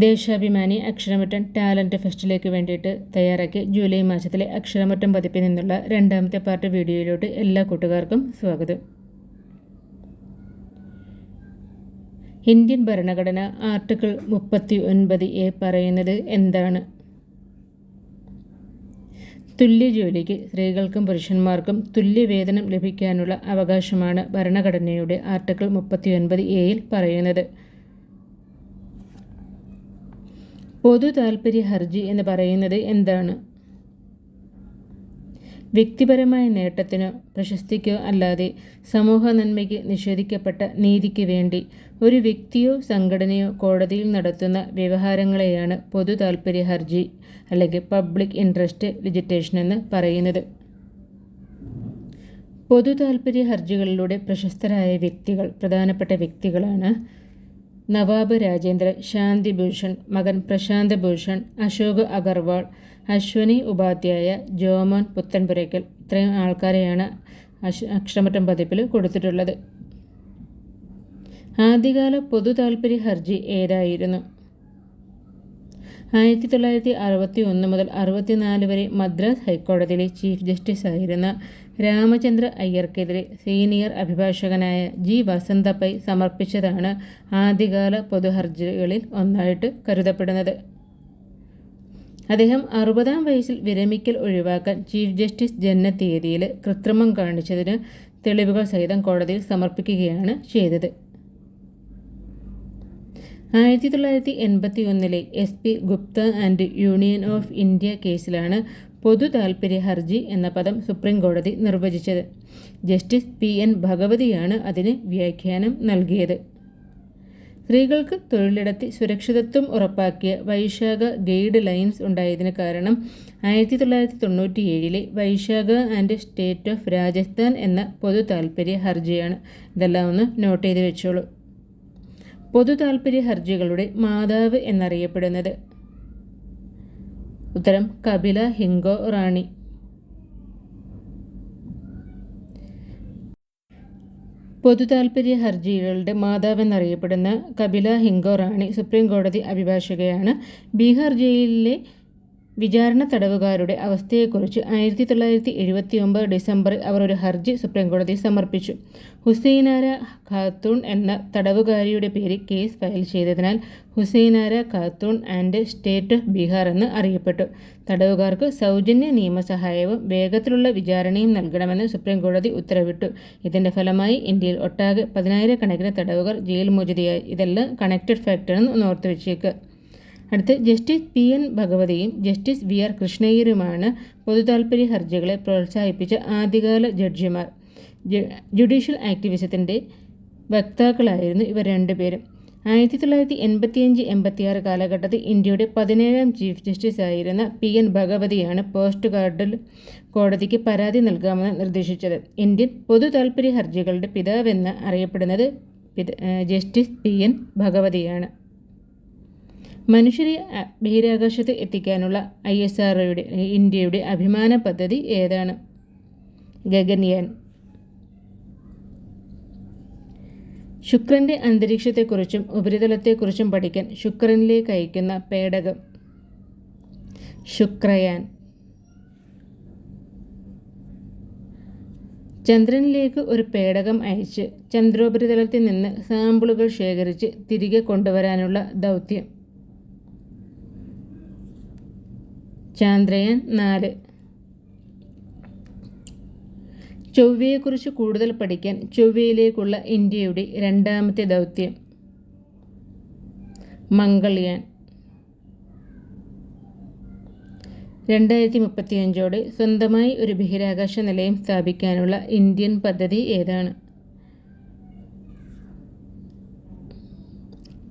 Deshabhimani അക്ഷരമറ്റൻ talent ഫെസ്റ്റിലേക്ക് വേണ്ടിയിട്ട് തയ്യാറാക്കി July മാസത്തിലെ അക്ഷരമറ്റൻ പതിപ്പിൽ നിന്നുള്ള രണ്ടാമത്തെ പാർട്ട് വീഡിയോയിലോട്ട് എല്ലാ കൂട്ടുകാർക്കും സ്വാഗതം. ഇന്ത്യൻ ഭരണഘടന ആർട്ടിക്കിൾ മുപ്പത്തി ഒൻപത് എ പറയുന്നത് എന്താണ്? തുല്യ ജോലിക്ക് സ്ത്രീകൾക്കും പുരുഷന്മാർക്കും തുല്യ വേതനം ലഭിക്കാനുള്ള അവകാശമാണ് ഭരണഘടനയുടെ ആർട്ടിക്കിൾ മുപ്പത്തി ഒൻപത് എയിൽ പറയുന്നത്. പൊതു താൽപ്പര്യ ഹർജി എന്ന് പറയുന്നത് എന്താണ്? വ്യക്തിപരമായ നേട്ടത്തിനോ പ്രശസ്തിക്കോ അല്ലാതെ സമൂഹ നന്മയ്ക്ക് നിഷേധിക്കപ്പെട്ട നീതിക്ക് വേണ്ടി ഒരു വ്യക്തിയോ സംഘടനയോ കോടതിയിൽ നടത്തുന്ന വ്യവഹാരങ്ങളെയാണ് പൊതു താൽപ്പര്യ ഹർജി അല്ലെങ്കിൽ പബ്ലിക് ഇൻട്രസ്റ്റ് ലിജിറ്റേഷൻ എന്ന് പറയുന്നത്. പൊതു താൽപ്പര്യ ഹർജികളിലൂടെ പ്രശസ്തരായ വ്യക്തികൾ പ്രധാനപ്പെട്ട വ്യക്തികളാണ് നവാബ് രാജേന്ദ്ര ശാന്തിഭൂഷൺ മകൻ പ്രശാന്ത് ഭൂഷൺ അശോക് അഗർവാൾ അശ്വനി ഉപാധ്യായ ജോമോൻ പുത്തൻപുരയ്ക്കൽ ഇത്രയും ആൾക്കാരെയാണ് അക്ഷരമറ്റം പതിപ്പിൽ കൊടുത്തിട്ടുള്ളത്. ആദ്യകാല പൊതു ഹർജി ഏതായിരുന്നു? ആയിരത്തി തൊള്ളായിരത്തി അറുപത്തി ഒന്ന് മുതൽ അറുപത്തിനാല് വരെ മദ്രാസ് ഹൈക്കോടതിയിലെ ചീഫ് ജസ്റ്റിസ് ആയിരുന്ന രാമചന്ദ്ര അയ്യർക്കെതിരെ സീനിയർ അഭിഭാഷകനായ ജി വസന്തപ്പൈ സമർപ്പിച്ചതാണ് ആദ്യകാല പൊതുഹർജികളിൽ ഒന്നായിട്ട് കരുതപ്പെടുന്നത്. അദ്ദേഹം അറുപതാം വയസ്സിൽ വിരമിക്കൽ ഒഴിവാക്കാൻ ചീഫ് ജസ്റ്റിസ് ജന്മ തീയതിയിൽ കൃത്രിമം കാണിച്ചതിന് തെളിവുകൾ സഹിതം കോടതിയിൽ സമർപ്പിക്കുകയാണ് ചെയ്തത്. ആയിരത്തി തൊള്ളായിരത്തി എൺപത്തി ഒന്നിലെ S P Gupta and union of India കേസിലാണ് പൊതു താൽപ്പര്യ ഹർജി എന്ന പദം സുപ്രീം കോടതി നിർവചിച്ചത്. ജസ്റ്റിസ് പി എൻ ഭഗവതിയാണ് അതിന് വ്യാഖ്യാനം നൽകിയത്. സ്ത്രീകൾക്ക് തൊഴിലിടത്തിൽ സുരക്ഷിതത്വം ഉറപ്പാക്കിയ വൈശാഖ ഗൈഡ് ലൈൻസ് ഉണ്ടായതിന് കാരണം ആയിരത്തി തൊള്ളായിരത്തി തൊണ്ണൂറ്റി ഏഴിലെ Vishaka and state of Rajasthan എന്ന പൊതു താൽപ്പര്യ ഹർജിയാണ്. ഇതെല്ലാം ഒന്ന് നോട്ട് ചെയ്ത് വെച്ചോളൂ. പൊതു താൽപ്പര്യ ഹർജികളുടെ മാതാവ് എന്നറിയപ്പെടുന്നത്. ഉത്തരം കപില ഹിങ്കോ റാണി. പൊതു താൽപ്പര്യ ഹർജികളുടെ മാതാവെന്നറിയപ്പെടുന്ന കപില ഹിങ്കോ റാണി സുപ്രീം കോടതി അഭിഭാഷകയാണ്. ബീഹാർ ജയിലിലെ വിചാരണ തടവുകാരുടെ അവസ്ഥയെക്കുറിച്ച് ആയിരത്തി തൊള്ളായിരത്തി എഴുപത്തി ഒമ്പത് ഡിസംബറിൽ അവർ ഒരു ഹർജി സുപ്രീംകോടതിയിൽ സമർപ്പിച്ചു. ഹുസൈനാര ഖാത്തൂൺ എന്ന തടവുകാരിയുടെ പേര് കേസ് ഫയൽ ചെയ്തതിനാൽ Hussainara Khatoon and state of Bihar എന്ന് അറിയപ്പെട്ടു. തടവുകാർക്ക് സൗജന്യ നിയമസഹായവും വേഗത്തിലുള്ള വിചാരണയും നൽകണമെന്ന് സുപ്രീംകോടതി ഉത്തരവിട്ടു. ഇതിന്റെ ഫലമായി ഇന്ത്യയിൽ ഒട്ടാകെ പതിനായിരക്കണക്കിന് തടവുകാർ ജയിൽ മോചിതയായി. ഇതെല്ലാം കണക്റ്റഡ് ഫാക്ടറാണെന്ന് ഓർത്ത് വെച്ചേക്കുക അടുത്ത് ജസ്റ്റിസ് പി എൻ ഭഗവതിയും ജസ്റ്റിസ് വി ആർ കൃഷ്ണയ്യരുമാണ് പൊതുതാൽപര്യ ഹർജികളെ പ്രോത്സാഹിപ്പിച്ച ആദ്യകാല ജഡ്ജിമാർ. ജുഡീഷ്യൽ ആക്ടിവിസത്തിന്റെ വക്താക്കളായിരുന്നു ഇവർ രണ്ടുപേരും. ആയിരത്തി തൊള്ളായിരത്തി എൺപത്തിയഞ്ച് എൺപത്തിയാറ് കാലഘട്ടത്തിൽ ഇന്ത്യയുടെ പതിനേഴാം ചീഫ് ജസ്റ്റിസ് ആയിരുന്ന പി എൻ ഭഗവതിയാണ് പോസ്റ്റ് ഗാർഡിൽ കോടതിക്ക് പരാതി നൽകാമെന്ന് നിർദ്ദേശിച്ചത്. ഇന്ത്യൻ പൊതു ഹർജികളുടെ പിതാവെന്ന് അറിയപ്പെടുന്നത് ജസ്റ്റിസ് പി എൻ ഭഗവതിയാണ്. മനുഷ്യരെ ബഹിരാകാശത്ത് എത്തിക്കാനുള്ള ഐ എസ് ആർ ഒയുടെ ഇന്ത്യയുടെ അഭിമാന പദ്ധതി ഏതാണ്? ഗഗൻയാൻ. ശുക്രന്റെ അന്തരീക്ഷത്തെക്കുറിച്ചും ഉപരിതലത്തെക്കുറിച്ചും പഠിക്കാൻ ശുക്രനിലേക്ക് അയക്കുന്ന പേടകം. ശുക്രയാൻ. ചന്ദ്രനിലേക്ക് ഒരു പേടകം അയച്ച് ചന്ദ്രോപരിതലത്തിൽ നിന്ന് സാമ്പിളുകൾ ശേഖരിച്ച് തിരികെ കൊണ്ടുവരാനുള്ള ദൗത്യം. ചാന്ദ്രയാൻ നാല്. ചൊവ്വയെക്കുറിച്ച് കൂടുതൽ പഠിക്കാൻ ചൊവ്വയിലേക്കുള്ള ഇന്ത്യയുടെ രണ്ടാമത്തെ ദൗത്യം. മംഗൾയാൻ. രണ്ടായിരത്തി മുപ്പത്തിയഞ്ചോടെ സ്വന്തമായി ഒരു ബഹിരാകാശ നിലയം സ്ഥാപിക്കാനുള്ള ഇന്ത്യൻ പദ്ധതി ഏതാണ്?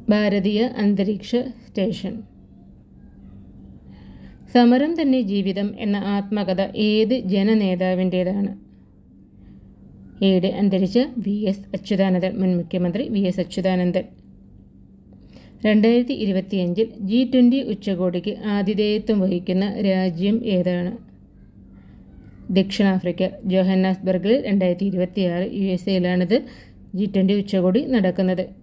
ഭാരതീയ അന്തരീക്ഷ സ്റ്റേഷൻ. സമരം തന്നെ ജീവിതം എന്ന ആത്മകഥ ഏത് ജനനേതാവിന്റേതാണ്? ഏടെ അന്തരിച്ച വി എസ് അച്യുതാനന്ദൻ മുൻ മുഖ്യമന്ത്രി വി എസ് അച്യുതാനന്ദൻ. രണ്ടായിരത്തി ഇരുപത്തിയഞ്ചിൽ ജി ട്വന്റി ഉച്ചകോടിക്ക് ആതിഥേയത്വം വഹിക്കുന്ന രാജ്യം ഏതാണ്? ദക്ഷിണാഫ്രിക്ക. ജോഹന്നാസ്ബർഗിൽ രണ്ടായിരത്തി ഇരുപത്തിയാറ് യു എസ് എയിലാണിത് ജി ട്വന്റി ഉച്ചകോടി നടക്കുന്നത്.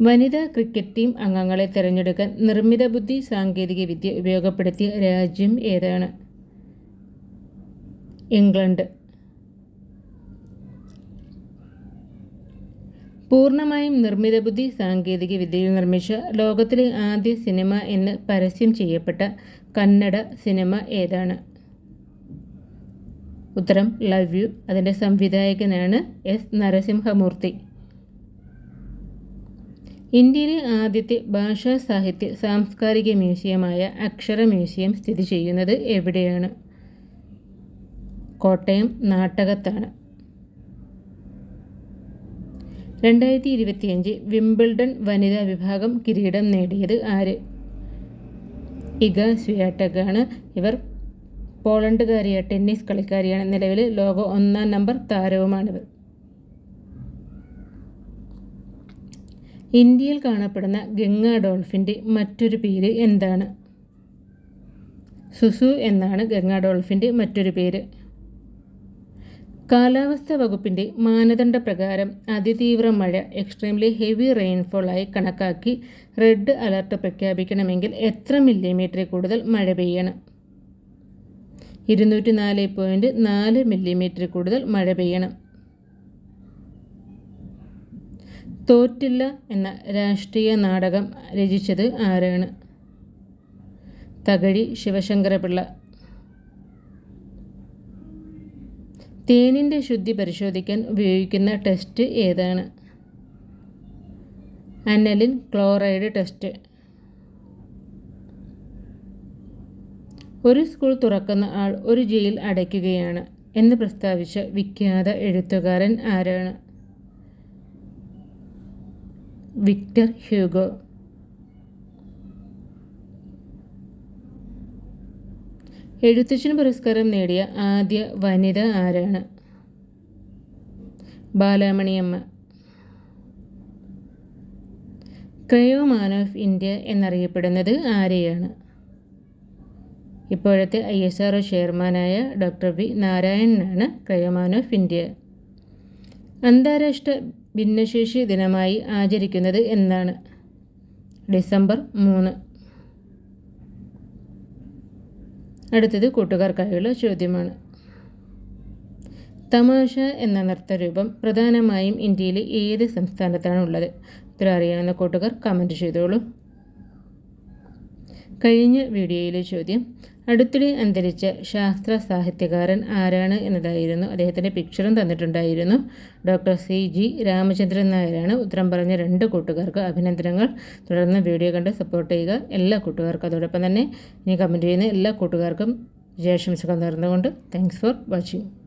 വനിതാ ക്രിക്കറ്റ് ടീം അംഗങ്ങളെ തിരഞ്ഞെടുക്കാൻ നിർമ്മിത ബുദ്ധി സാങ്കേതിക വിദ്യ ഉപയോഗപ്പെടുത്തിയ രാജ്യം ഏതാണ്? ഇംഗ്ലണ്ട്. പൂർണമായും നിർമ്മിത ബുദ്ധി സാങ്കേതിക വിദ്യയിൽ നിർമ്മിച്ച ലോകത്തിലെ ആദ്യ സിനിമ എന്ന് പരസ്യം ചെയ്യപ്പെട്ട കന്നഡ സിനിമ ഏതാണ്? ഉത്തരം ലവ് യു. അതിന്റെ സംവിധായകനാണ് എസ്. നരസിംഹമൂർത്തി. ഇന്ത്യയിലെ ആദ്യത്തെ ഭാഷാ സാഹിത്യ സാംസ്കാരിക മ്യൂസിയമായ അക്ഷര മ്യൂസിയം സ്ഥിതി ചെയ്യുന്നത് എവിടെയാണ്? കോട്ടയം നാട്ടകത്താണ്. രണ്ടായിരത്തി ഇരുപത്തിയഞ്ച് വിംബിൾഡൺ വനിതാ വിഭാഗം കിരീടം നേടിയത് ആര്? ഇഗ സ്വിയാട്ടക്കാണ്. ഇവർ പോളണ്ടുകാരിയ ടെന്നീസ് കളിക്കാരിയാണ്. നിലവിൽ ലോക ഒന്നാം നമ്പർ താരവുമാണിവർ. ഇന്ത്യയിൽ കാണപ്പെടുന്ന ഗംഗ ഡോൾഫിന്റെ മറ്റൊരു പേര് എന്താണ്? സുസു എന്നാണ് ഗംഗ ഡോൾഫിന്റെ മറ്റൊരു പേര്. കാലാവസ്ഥാ വകുപ്പിന്റെ മാനദണ്ഡ പ്രകാരം അതിതീവ്ര മഴ എക്സ്ട്രീംലി ഹെവി റെയിൻഫോളായി കണക്കാക്കി റെഡ് അലർട്ട് പ്രഖ്യാപിക്കണമെങ്കിൽ എത്ര മില്ലിമീറ്ററിൽ കൂടുതൽ മഴ പെയ്യണം? ഇരുന്നൂറ്റി നാല് പോയിന്റ് നാല് മില്ലിമീറ്റർ കൂടുതൽ മഴ പെയ്യണം. തോറ്റില്ല എന്ന രാഷ്ട്രീയ നാടകം രചിച്ചത് ആരാണ്? തകഴി ശിവശങ്കരപിള്ള. തേനിന്റെ ശുദ്ധി പരിശോധിക്കാൻ ഉപയോഗിക്കുന്ന ടെസ്റ്റ് ഏതാണ്? Aniline chloride test. ഒരു സ്കൂൾ തുറക്കുന്ന ആൾ ഒരു ജയിൽ അടയ്ക്കുകയാണ് എന്ന് പ്രസ്താവിച്ച വിഖ്യാത എഴുത്തുകാരൻ ആരാണ്? Victor Hugo. എഴുത്തച്ഛന് പുരസ്കാരം നേടിയ ആദ്യ വനിത ആരാണ്? Balamaniamma. Cryo man of India എന്നറിയപ്പെടുന്നത് ആരെയാണ്? ഇപ്പോഴത്തെ ഐ എസ് ആർ ചെയർമാനായ ഡോക്ടർ വി നാരായണനാണ് ക്രയോ മാൻ ഓഫ് ഇന്ത്യ. അന്താരാഷ്ട്ര ഭിന്നശേഷി ദിനമായി ആചരിക്കുന്നത് എന്നാണ് ഡിസംബർ മൂന്ന്. അടുത്തത് കൂട്ടുകാർക്കായുള്ള ചോദ്യമാണ്. തമാശ എന്ന നൃത്തരൂപം പ്രധാനമായും ഇന്ത്യയിലെ ഏത് സംസ്ഥാനത്താണ് ഉള്ളത് ഉത്തരം അറിയാവുന്ന കൂട്ടുകാർ കമന്റ് ചെയ്തോളൂ. കഴിഞ്ഞ വീഡിയോയിലെ ചോദ്യം. അടുത്തിടെ അന്തരിച്ച ശാസ്ത്ര സാഹിത്യകാരൻ ആരാണ് എന്നതായിരുന്നു. അദ്ദേഹത്തിന്റെ പിക്ചറും തന്നിട്ടുണ്ടായിരുന്നു. ഡോക്ടർ സി ജി രാമചന്ദ്രൻ നായരാണ്. ഉത്തരം പറഞ്ഞ രണ്ട് കൂട്ടുകാർക്ക് അഭിനന്ദനങ്ങൾ. തുടർന്ന് വീഡിയോ കണ്ട് സപ്പോർട്ട് ചെയ്യുക എല്ലാ കൂട്ടുകാർക്കും. അതോടൊപ്പം തന്നെ ഇനി കമന്റ് ചെയ്യുന്ന എല്ലാ കൂട്ടുകാർക്കും വിജയാശംസകൾ നേർന്നുകൊണ്ട് താങ്ക്സ് ഫോർ വാച്ചിങ്